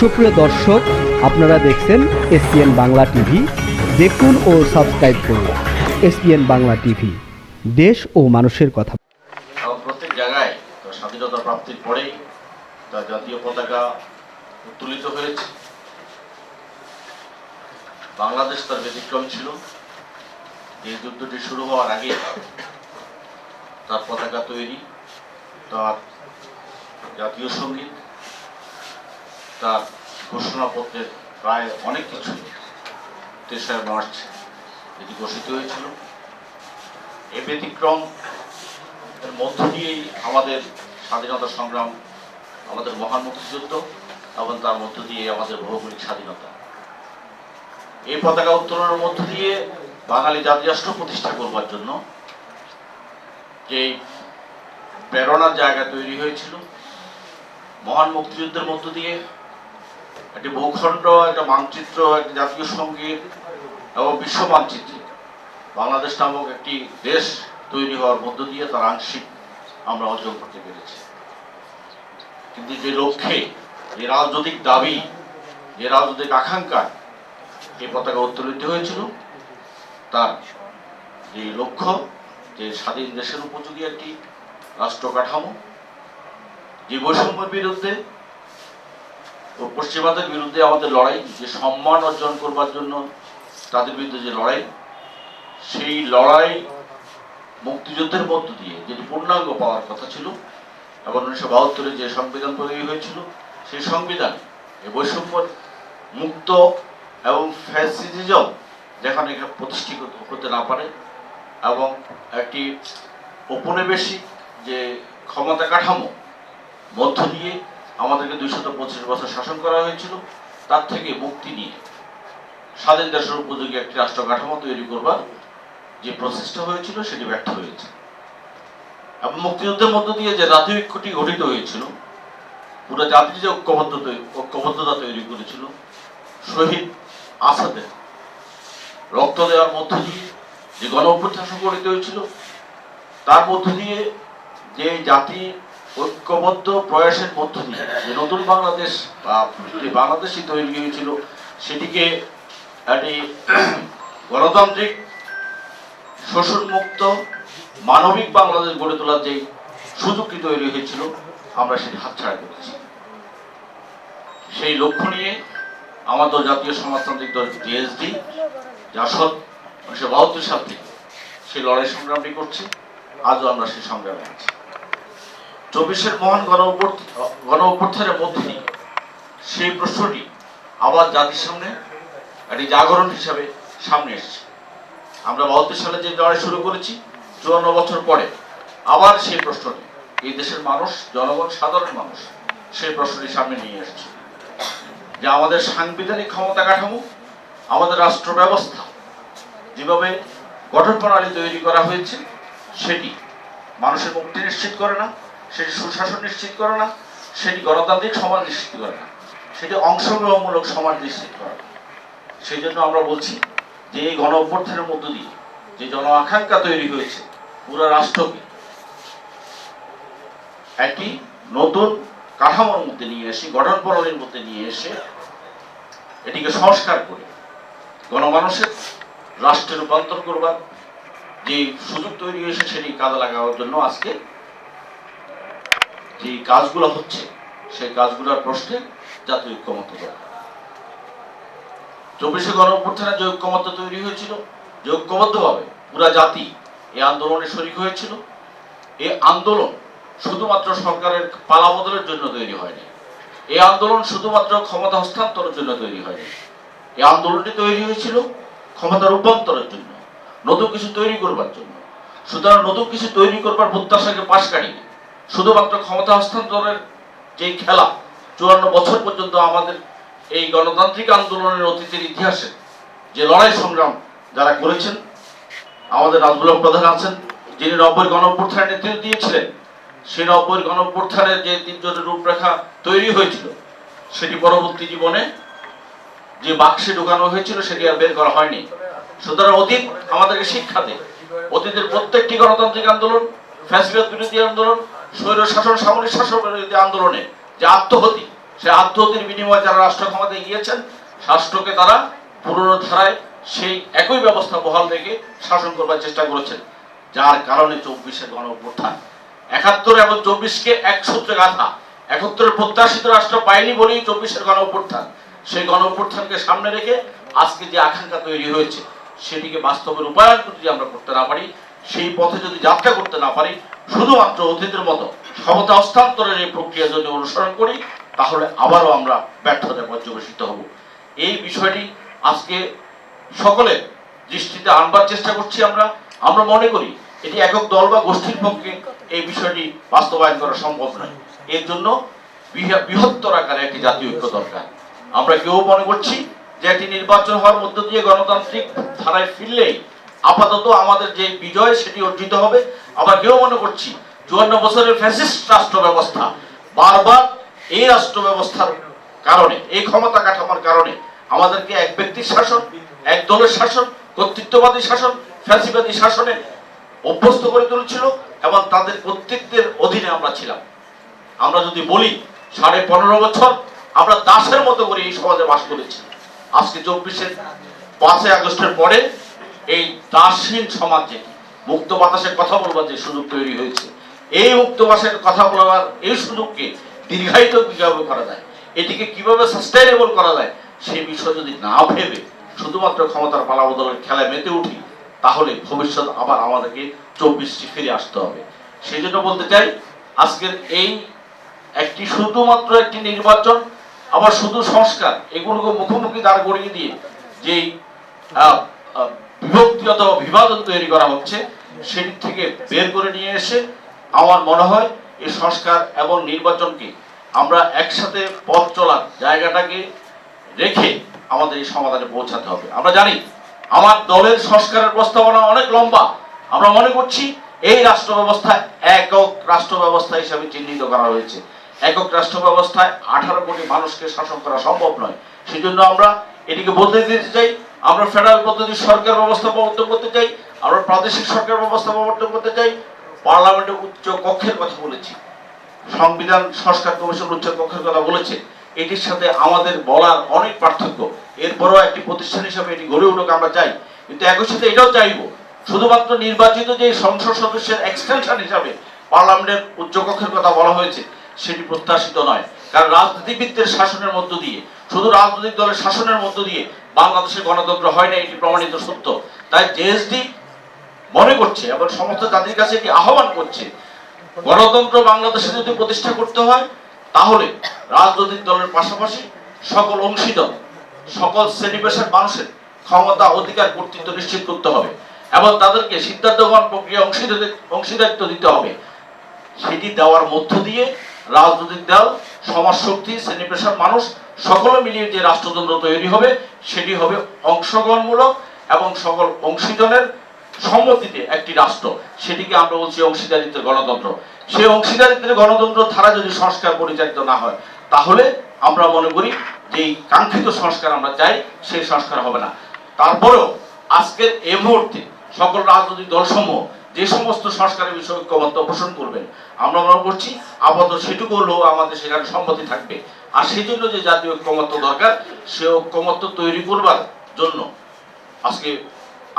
সুপ্রিয় দর্শক, আপনারা দেখছেন এসপিএন বাংলা টিভি। দেখুন ও সাবস্ক্রাইব করুন এসপিএন বাংলা টিভি। দেশ ও মানুষের কথা। প্রত্যেক জায়গায় স্বাধীনতা প্রাপ্তির পরেই তার জাতীয় পতাকা উত্তোলিত হয়েছে। বাংলাদেশ তার ব্যতিক্রম ছিল। এই যুদ্ধটি শুরু হওয়ার আগে তার পতাকা তৈরি, তার জাতীয় সংগীত, তার ঘোষণাপত্রের প্রায় অনেক কিছু তেসরা মার্চ এটি ঘোষিত হয়েছিল। এ ব্যতিক্রম, এর মধ্য দিয়েই আমাদের স্বাধীনতা সংগ্রাম, আমাদের মহান মুক্তিযুদ্ধ এবং তার মধ্য দিয়ে আমাদের ভৌগোলিক স্বাধীনতা। এই পতাকা উত্তোলনের মধ্য দিয়ে বাঙালি জাতি রাষ্ট্র প্রতিষ্ঠা করবার জন্য যে প্রেরণার জায়গা তৈরি হয়েছিল, মহান মুক্তিযুদ্ধের মধ্য দিয়ে একটি ভূখণ্ড, একটা মানচিত্র, একটি জাতীয় সংগীত এবং বিশ্ব মানচিত্রে। বাংলাদেশ নামক একটি দেশ তৈরি হওয়ার মধ্য দিয়ে তার আংশিক আমরা অর্জন করতে পেরেছি। কিন্তু যে লক্ষ্যে, যে রাজনৈতিক দাবি, যে রাজনৈতিক আকাঙ্ক্ষা এই পতাকা উত্তোলিত হয়েছিল, তার যে লক্ষ্য, যে স্বাধীন দেশের উপযোগী একটি রাষ্ট্র কাঠামো, যে বৈষম্যের বিরুদ্ধে ও পশ্চিমাদের বিরুদ্ধে আমাদের লড়াই, যে সম্মান অর্জন করবার জন্য তাদের বিরুদ্ধে যে লড়াই, সেই লড়াই মুক্তিযুদ্ধের মধ্য দিয়ে যেটি পূর্ণাঙ্গ পাওয়ার কথা ছিল এবং উনিশশো বাহাত্তরে যে সংবিধান তৈরি হয়েছিল, সেই সংবিধান এই বৈষম্য মুক্ত এবং ফ্যাসিজম যেখানে প্রতিষ্ঠিত হতে না পারে এবং একটি ঔপনিবেশিক যে ক্ষমতা কাঠামো মধ্য দিয়ে আমাদেরকে দুইশত পঁচিশ বছর শাসন করা হয়েছিল, তার থেকে মুক্তি নিয়ে স্বাধীন দেশের উপযোগী একটি রাষ্ট্র কাঠামো তৈরি করবার যে প্রচেষ্টা হয়েছিল, সেটি ব্যর্থ হয়েছে। এবং মুক্তিযুদ্ধের মধ্য দিয়ে যে জাতীয় ঐক্যটি গঠিত হয়েছিল, পুরো জাতির যে ঐক্যবদ্ধ ঐক্যবদ্ধতা তৈরি করেছিল, শহীদ আসাদের রক্ত দেওয়ার মধ্য দিয়ে যে গণ সংগঠিত হয়েছিল, তার মধ্য দিয়ে যে জাতি ঐক্যবদ্ধ প্রয়াসের মধ্য দিয়ে যে নতুন বাংলাদেশ যে বাংলাদেশই তৈরি হয়েছিল, সেটিকে একটি গণতান্ত্রিক শোষণমুক্ত মানবিক বাংলাদেশ গড়ে তোলার যে সুযোগটি তৈরি হয়েছিল, আমরা সেটি হাতছাড়া করেছি। সেই লক্ষ্য নিয়ে আমাদের জাতীয় সমাজতান্ত্রিক দল জিএসডি জাসদ উনিশশো বাহাত্তর সাল থেকে সেই লড়াই সংগ্রামটি করছে, আজও আমরা সেই সংগ্রামে আছি। চব্বিশের মহান গণ অভ্যুত্থ- গণ অভ্যুত্থানের মধ্য দিয়ে সেই প্রশ্নটি আবার জাতির সামনে একটি জাগরণ হিসাবে সামনে এসেছে। আমরা বাহাত্তর সালে যে লড়াই শুরু করেছি, চুয়ান্ন বছর পরে আবার সেই প্রশ্নটি, এই দেশের মানুষ, জনগণ, সাধারণ মানুষ, সেই প্রশ্নটি সামনে নিয়ে এসেছে। যে আমাদের সাংবিধানিক ক্ষমতা কাঠামো, আমাদের রাষ্ট্র ব্যবস্থা যেভাবে গঠন প্রণালী তৈরি করা হয়েছে, সেটি মানুষের মুক্তি নিশ্চিত করে না সেটি সুশাসন নিশ্চিত করে না সেটি গণতান্ত্রিক সমাজ নিশ্চিত করে না সেটি অংশগ্রহণমূলক সমাজ নিশ্চিত করে না, সেই জন্য আমরা বলছি যে এই গণ অভ্যর্থনের মধ্য দিয়ে যে জন আকাঙ্ক্ষা তৈরি হয়েছে পুরো রাষ্ট্রকে, একটি নতুন কাঠামোর মধ্যে নিয়ে এসে গঠন প্রণালীর মধ্যে নিয়ে এসে এটিকে সংস্কার করে গণমানুষের রাষ্ট্রে রূপান্তর করবার যে সুযোগ তৈরি হয়েছে সেটি কাজে লাগানোর জন্য আজকে যে কাজগুলো হচ্ছে, সেই কাজগুলোর প্রশ্নে জাতীয় ঐক্যমত্য দরকার চব্বিশে গণ যে ঐক্যমত্য তৈরি হয়েছিল, যে ঐক্যবদ্ধভাবে পুরা জাতি এই আন্দোলনে শরিক হয়েছিল, এই আন্দোলন শুধুমাত্র সরকারের পালা বদলের জন্য তৈরি হয়নি। এই আন্দোলন শুধুমাত্র ক্ষমতা হস্তান্তরের জন্য তৈরি হয়নি। এই আন্দোলনটি তৈরি হয়েছিল ক্ষমতা রূপান্তরের জন্য, নতুন কিছু তৈরি করবার জন্য। সুতরাং নতুন কিছু তৈরি করবার প্রত্যাশাকে পাশ কাটিয়ে শুধুমাত্র ক্ষমতা হস্তান্তরের যে খেলা, চুয়ান্ন বছর পর্যন্ত আমাদের এই গণতান্ত্রিক আন্দোলনের অতীতের ইতিহাসে যে লড়াই সংগ্রাম যারা করেছেন, আমাদের রাজগুলো প্রধান আছেন, যিনি নব্বই গণ অভ্যুত্থানের নেতৃত্ব দিয়েছিলেন, সেই নব্বই গণ অভ্যুত্থানের যে তিনজনের রূপরেখা তৈরি হয়েছিল, সেটি পরবর্তী জীবনে যে বাক্সে ঢুকানো হয়েছিল, সেটি আর বের করা হয়নি। সুতরাং অতীত আমাদেরকে শিক্ষা দেয়। অতীতের প্রত্যেকটি গণতান্ত্রিক আন্দোলন, ফ্যাসিবাদ বিরোধী আন্দোলন স্বৈর শাসন, সামরিক শাসন বিরোধী আন্দোলনে, যে আত্মহতি সে আত্মহতির বিনিময়ে যারা রাষ্ট্র ক্ষমতায় গিয়েছেন রাষ্ট্রকে তারা পুরনো ধারায় সেই একই ব্যবস্থা বহাল রেখে শাসন করবার চেষ্টা করেছেন, যার কারণে চব্বিশের গণ অভ্যুত্থান একাত্তর এবং চব্বিশকে এক সূত্রে গাথা, একাত্তরের প্রত্যাশিত রাষ্ট্র পায়নি বলেই চব্বিশের গণ অভ্যুত্থান সেই গণ অভ্যুত্থানকে সামনে রেখে আজকে যে আকাঙ্ক্ষা তৈরি হয়েছে, সেটিকে বাস্তবে রূপায়ণ যদি আমরা করতে না পারি, সেই পথে যদি যাত্রা করতে না পারি শুধুমাত্র অতীতের মতো ক্ষমতা হস্তান্তরের এই প্রক্রিয়া যদি অনুসরণ করি, তাহলে আবারও আমরা ব্যর্থতায় পর্যবেসিত হব। এই বিষয়টি আজকে সকলে দৃষ্টিতে আনবার চেষ্টা করছি আমরা। আমরা মনে করি এটি একক দল বা গোষ্ঠীর পক্ষে এই বিষয়টি বাস্তবায়ন করা সম্ভব নয়। এর জন্য বৃহত্তর আকারে একটি জাতীয় ঐক্য দরকার। আমরা কেউ মনে করছি যে একটি নির্বাচন হওয়ার মধ্য দিয়ে গণতান্ত্রিক ধারায় ফিরলেই আপাতত আমাদের যে বিজয়, সেটি অর্জিত হবে। আবার কেউ মনে করছি চুয়ান্ন বছরের ফ্যাসিস্ট রাষ্ট্র ব্যবস্থা বারবার এই রাষ্ট্র ব্যবস্থার কারণে, এই ক্ষমতা কাঠামোর কারণে আমাদেরকে এক ব্যক্তির শাসন, এক দলের শাসন, কর্তৃত্ববাদী শাসন, ফ্যাসিবাদী শাসনে অভ্যস্ত করে তুলেছিল এবং তাদের কর্তৃত্বের অধীনে আমরা ছিলাম। আমরা যদি বলি সাড়ে পনেরো বছর আমরা দাসের মতো করে এই সমাজে বাস করেছি। আজকে চব্বিশের পাঁচই আগস্টের পরে এই দাসহীন সমাজ যেটি মুক্ত বাতাসের কথা বলবার যে সুযোগ তৈরি হয়েছে। এই মুক্ত বাতাসের কথা বলবার এই সুযোগকে দীর্ঘায়িত কীভাবে করা যায়? এটিকে কীভাবে সাস্টেইনেবল করা যায়? সেই বিষয় যদি না ভেবে শুধুমাত্র ক্ষমতার পালা বদলের খেলায় মেতে উঠি তাহলে ভবিষ্যৎ আবার আমাদেরকে চব্বিশটি ফিরে আসতে হবে। সেই জন্য বলতে চাই আজকের এই একটি শুধুমাত্র একটি নির্বাচন আবার শুধু সংস্কার এগুলোকে মুখোমুখি দাঁড় করিয়ে দিয়ে আহ, বিভক্তি অথবা বিভাজন তৈরি করা হচ্ছে সেটি থেকে বের করে নিয়ে এসে আমার মনে হয় এই সংস্কার এবং নির্বাচনকে আমরা একসাথে পথ চলার জায়গাটাকে রেখে আমাদের এই সমাধানে পৌঁছাতে হবে। আমরা জানি আমার দলের সংস্কারের প্রস্তাবনা অনেক লম্বা। আমরা মনে করছি এই রাষ্ট্র ব্যবস্থায় একক রাষ্ট্র ব্যবস্থা হিসাবে চিহ্নিত করা হয়েছে। একক রাষ্ট্র ব্যবস্থায় আঠারো কোটি মানুষকে শাসন করা সম্ভব নয়। সেজন্য আমরা এটিকে বদলে দিতে চাই। আমরা ফেডারেল পদ্ধতির সরকার ব্যবস্থা প্রবর্তন করতে চাই। আমরা প্রাদেশিক সরকার ব্যবস্থা প্রবর্তন করতে চাই পার্লামেন্টের উচ্চ কক্ষের কথা বলেছি, সংবিধান, সংস্কার কমিশন উচ্চ কক্ষের কথা বলেছে, এটির সাথে আমাদের বলার অনেক পার্থক্য। এরপরও একটি প্রতিষ্ঠান হিসাবে এটি গড়ে উঠুক আমরা চাই, কিন্তু একই সাথে এটাও চাইব, শুধুমাত্র নির্বাচিত যে সংসদ সদস্যের এক্সটেনশন হিসাবে পার্লামেন্টের উচ্চ কক্ষের কথা বলা হয়েছে, সেটি প্রত্যাশিত নয়। কারণ রাজনীতিবিদদের শাসনের মধ্য দিয়ে, শুধু রাজনৈতিক দলের শাসনের মধ্য দিয়ে বাংলাদেশের গণতন্ত্র হয় না, এটি প্রমাণিত সত্য। তাই জেএসডি মনে করছে এবং সমস্ত জাতির কাছে এটি আহ্বান করছে, গণতন্ত্র বাংলাদেশে যদি প্রতিষ্ঠা করতে হয়, তাহলে রাজনৈতিক দলের পাশাপাশি সকল অংশীদার, সকল শ্রেণি পেশার মানুষের ক্ষমতা, অধিকার, কর্তৃত্ব নিশ্চিত করতে হবে এবং তাদেরকে সিদ্ধান্ত গ্রহণ প্রক্রিয়া অংশীদার অংশীদারিত্ব দিতে হবে। সেটি দেওয়ার মধ্য দিয়ে রাজনৈতিক দল সমাজ শক্তি শ্রেণি পেশার মানুষ সকলে মিলিয়ে যে রাষ্ট্রতন্ত্র তৈরি হবে, সেটি হবে অংশগ্রহণমূলক এবং সকল অংশীজনের সম্মতিতে একটি রাষ্ট্র, সেটিকে আমরা বলছি অংশীদারিত্বের গণতন্ত্র। সেই অংশীদারিত্বের গণতন্ত্র ধারা যদি সংস্কার পরিচালিত না হয়, তাহলে আমরা মনে করি যে কাঙ্ক্ষিত সংস্কার আমরা চাই, সেই সংস্কার হবে না। তারপরেও আজকের এই মুহূর্তে সকল রাজনৈতিক দলসমূহ যে সমস্ত সংস্কারের বিষয়ে ঐক্যমত্য পোষণ করবেন, আমরা মনে করছি আপাতত সেটুকু হলেও আমাদের সেখানে সম্মতি থাকবে। আর সেই জন্য যে জাতীয় ঐক্যমত্য দরকার, সে ঐক্যমত্য তৈরি করবার জন্য আজকে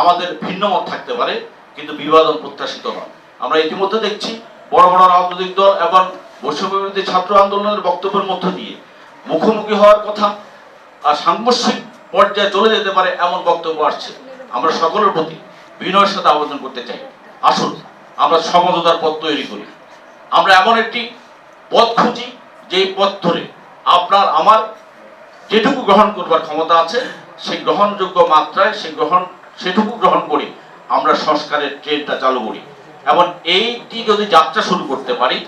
আমাদের ভিন্ন মত থাকতে পারে, কিন্তু বিভাজন প্রত্যাশিত নয়। আমরা ইতিমধ্যে দেখছি, বড় বড় রাজনৈতিক দল এবং বৈষম্যবিরোধী ছাত্র আন্দোলনের বক্তব্যের মধ্য দিয়ে মুখোমুখি হওয়ার কথা আর সাংঘর্ষিক পর্যায়ে চলে যেতে পারে এমন বক্তব্য আসছে। আমরা সকলের প্রতি বিনয়ের সাথে আবেদন করতে চাই। আসুন, আমরা সমঝোতার পথ তৈরি করি। আমরা এমন একটি পথ খুঁজি, যেই পথ ধরে আপনার, আমার যেটুকু গ্রহণ করবার ক্ষমতা আছে, সেই গ্রহণযোগ্য মাত্রায়, সেই গ্রহণ সেটুকু গ্রহণ করি, আমরা সংস্কারের ট্রেনটা চালু করি। এবং এইটি যদি যাত্রা শুরু করতে পারি,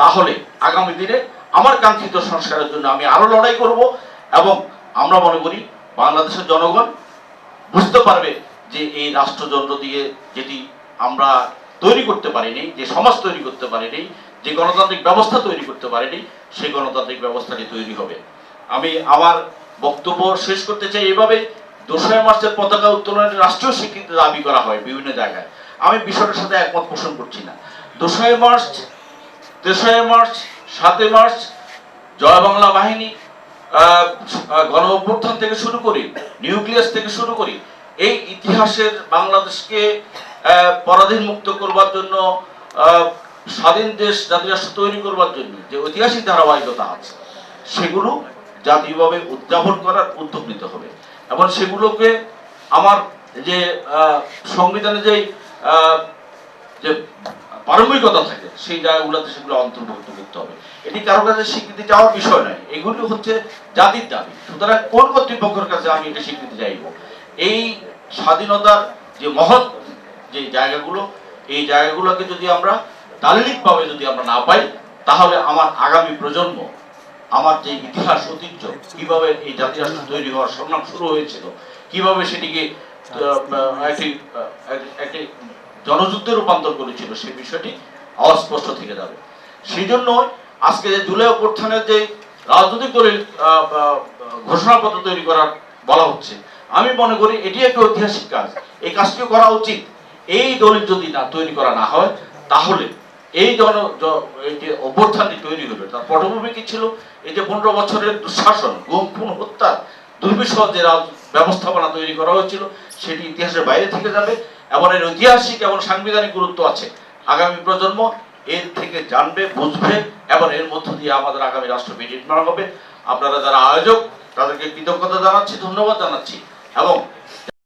তাহলে আগামী দিনে আমার কাঙ্ক্ষিত সংস্কারের জন্য আমি আরও লড়াই করব এবং আমরা মনে করি বাংলাদেশের জনগণ বুঝতে পারবে যে এই রাষ্ট্রযন্ত্র দিয়ে যেটি আমরা তৈরি করতে পারিনি, যে সমাজ তৈরি করতে পারিনি, যে গণতান্ত্রিক ব্যবস্থা তৈরি করতে পারিনি, সেই গণতান্ত্রিক ব্যবস্থাটি তৈরি হবে। আমি আমার বক্তব্য শেষ করতে চাই এভাবে। দোসরা মার্চের পতাকা উত্তোলনের রাষ্ট্রীয় স্বীকৃতি দাবি করা হয় বিভিন্ন জায়গায়। আমি বিষয়টার সাথে একমত পোষণ করছি না। দোসরা মার্চ তেসরা মার্চ, সাতই মার্চ, জয় বাংলা বাহিনী গণ অভ্যুত্থান থেকে শুরু করি, নিউক্লিয়াস থেকে শুরু করি, এই ইতিহাসের বাংলাদেশকে পরাধীন মুক্ত করবার জন্য স্বাধীন দেশ, জাতীয় রাষ্ট্র তৈরি করবার জন্য যে ঐতিহাসিক ধারাবাহিকতা আছে, সেগুলো জাতীয়ভাবে উদযাপন করার উদ্যোগ নিতে হবে। এবং সেগুলোকে আমার যে সংবিধানে যে আহ, যে পারমিকতা থাকে সেই জায়গাগুলোতে সেগুলো অন্তর্ভুক্ত করতে হবে। এটি কারও কাছে স্বীকৃতি চাওয়ার বিষয় নয়। এগুলি হচ্ছে জাতির দাবি। সুতরাং কোন কর্তৃপক্ষের কাছে আমি এটা স্বীকৃতি চাইব? এই স্বাধীনতার যে মহৎ যে জায়গাগুলো এই জায়গাগুলোকে যদি আমরা দালিলিকভাবে যদি আমরা না পাই তাহলে আমার আগামী প্রজন্ম আমার যে ইতিহাস ঐতিহ্য, কীভাবে এই জাতীয় রাষ্ট্র তৈরি হওয়ার সংগ্রাম শুরু হয়েছিল, কীভাবে সেটিকে একটি জনযুদ্ধে রূপান্তর করেছিল, সেই বিষয়টি অস্পষ্ট থেকে যাবে। সেই জন্য আজকে যে জুলাই অভ্যুত্থানের যে রাজনৈতিক দলের ঘোষণাপত্র তৈরি করার বলা হচ্ছে, আমি মনে করি এটি একটা ঐতিহাসিক কাজ। এই কাজটিও করা উচিত। এই দলিল যদি না তৈরি করা না হয়, তাহলে এই জন অভ্যুত্থানটি তৈরি হলো তার পটভূমি কি ছিল? এই যে পনেরো বছরের দুঃশাসন গুম খুন হত্যা দুর্বিষহ যে ব্যবস্থাপনা তৈরি করা হয়েছিল, সেটি ইতিহাসের বাইরে থেকে যাবে। এবং এর ঐতিহাসিক এবং সাংবিধানিক গুরুত্ব আছে। আগামী প্রজন্ম এর থেকে জানবে, বুঝবে, এবং এর মধ্য দিয়ে আমাদের আগামী রাষ্ট্র নির্মাণ হবে। আপনারা যারা আয়োজক, তাদেরকে কৃতজ্ঞতা জানাচ্ছি, ধন্যবাদ জানাচ্ছি, এবং